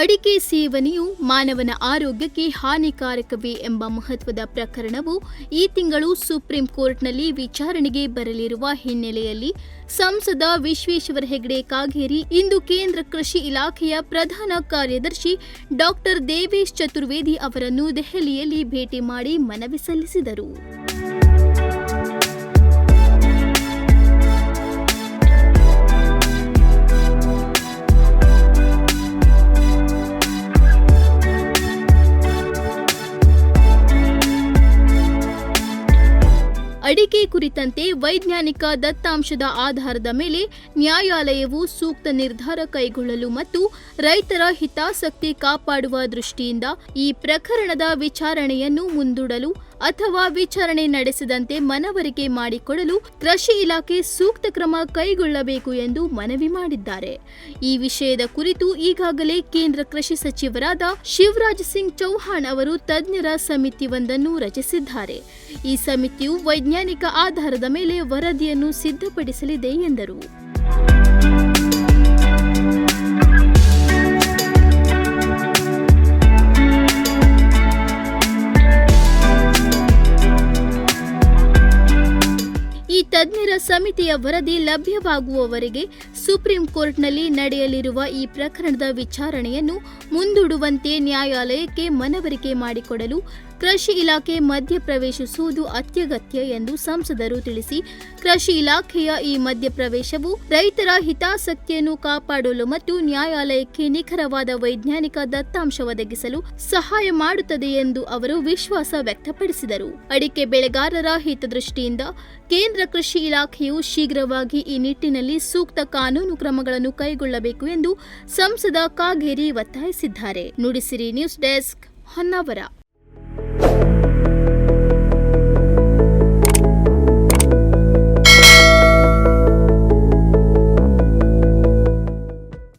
ಅಡಿಕೆ ಸೇವನೆಯು ಮಾನವನ ಆರೋಗ್ಯಕ್ಕೆ ಹಾನಿಕಾರಕವೇ ಎಂಬ ಮಹತ್ವದ ಪ್ರಕರಣವು ಈ ತಿಂಗಳು ಸುಪ್ರೀಂ ಕೋರ್ಟ್ನಲ್ಲಿ ವಿಚಾರಣೆಗೆ ಬರಲಿರುವ ಹಿನ್ನೆಲೆಯಲ್ಲಿ ಸಂಸದ ವಿಶ್ವೇಶ್ವರ ಹೆಗಡೆ ಕಾಗೇರಿ, ಇಂದು ಕೇಂದ್ರ ಕೃಷಿ ಇಲಾಖೆಯ ಪ್ರಧಾನ ಕಾರ್ಯದರ್ಶಿ ಡಾಕ್ಟರ್ ದೇವೇಶ್ ಚತುರ್ವೇದಿ ಅವರನ್ನು ದೆಹಲಿಯಲ್ಲಿ ಭೇಟಿ ಮಾಡಿ ಮನವಿ ಸಲ್ಲಿಸಿದರು. ಅಡಿಕೆ ಕುರಿತಂತೆ ವೈಜ್ಞಾನಿಕ ದತ್ತಾಂಶದ ಆಧಾರದ ಮೇಲೆ ನ್ಯಾಯಾಲಯವು ಸೂಕ್ತ ನಿರ್ಧಾರ ಕೈಗೊಳ್ಳಲು ಮತ್ತು ರೈತರ ಹಿತಾಸಕ್ತಿ ಕಾಪಾಡುವ ದೃಷ್ಟಿಯಿಂದ ಈ ಪ್ರಕರಣದ ವಿಚಾರಣೆಯನ್ನು ಮುಂದೂಡಲು ಅಥವಾ ವಿಚಾರಣೆ ನಡೆಸದಂತೆ ಮನವರಿಕೆ ಮಾಡಿಕೊಡಲು ಕೃಷಿ ಇಲಾಖೆ ಸೂಕ್ತ ಕ್ರಮ ಕೈಗೊಳ್ಳಬೇಕು ಎಂದು ಮನವಿ ಮಾಡಿದ್ದಾರೆ. ಈ ವಿಷಯದ ಕುರಿತು ಈಗಾಗಲೇ ಕೇಂದ್ರ ಕೃಷಿ ಸಚಿವರಾದ ಶಿವರಾಜ್ ಸಿಂಗ್ ಚೌಹಾಣ್ ಅವರು ತಜ್ಞರ ಸಮಿತಿಯೊಂದನ್ನು ರಚಿಸಿದ್ದಾರೆ. ಈ ಸಮಿತಿಯು ವೈಜ್ಞಾನಿಕ ಆಧಾರದ ಮೇಲೆ ವರದಿಯನ್ನು ಸಿದ್ಧಪಡಿಸಲಿದೆ ಎಂದರು. ತಜ್ಞರ ಸಮಿತಿಯ ವರದಿ ಲಭ್ಯವಾಗುವವರೆಗೆ ಸುಪ್ರೀಂ ಕೋರ್ಟ್ನಲ್ಲಿ ನಡೆಯಲಿರುವ ಈ ಪ್ರಕರಣದ ವಿಚಾರಣೆಯನ್ನು ಮುಂದೂಡುವಂತೆ ನ್ಯಾಯಾಲಯಕ್ಕೆ ಮನವರಿಕೆ ಮಾಡಿಕೊಡಲು ಕೃಷಿ ಇಲಾಖೆ ಮಧ್ಯಪ್ರವೇಶಿಸುವುದು ಅತ್ಯಗತ್ಯ ಎಂದು ಸಂಸದರು ತಿಳಿಸಿ, ಕೃಷಿ ಇಲಾಖೆಯ ಈ ಮಧ್ಯಪ್ರವೇಶವು ರೈತರ ಹಿತಾಸಕ್ತಿಯನ್ನು ಕಾಪಾಡಲು ಮತ್ತು ನ್ಯಾಯಾಲಯಕ್ಕೆ ನಿಖರವಾದ ವೈಜ್ಞಾನಿಕ ದತ್ತಾಂಶ ಒದಗಿಸಲು ಸಹಾಯ ಮಾಡುತ್ತದೆ ಎಂದು ಅವರು ವಿಶ್ವಾಸ ವ್ಯಕ್ತಪಡಿಸಿದರು. ಅಡಿಕೆ ಬೆಳೆಗಾರರ ಹಿತದೃಷ್ಟಿಯಿಂದ ಕೇಂದ್ರ ಕೃಷಿ ಇಲಾಖೆಯು ಶೀಘ್ರವಾಗಿ ಈ ನಿಟ್ಟಿನಲ್ಲಿ ಸೂಕ್ತ ಕಾನೂನು ಕ್ರಮಗಳನ್ನು ಕೈಗೊಳ್ಳಬೇಕು ಎಂದು ಸಂಸದ ಕಾಗೇರಿ ಒತ್ತಾಯಿಸಿದ್ದಾರೆ. Nudisiri news desk Honnavar.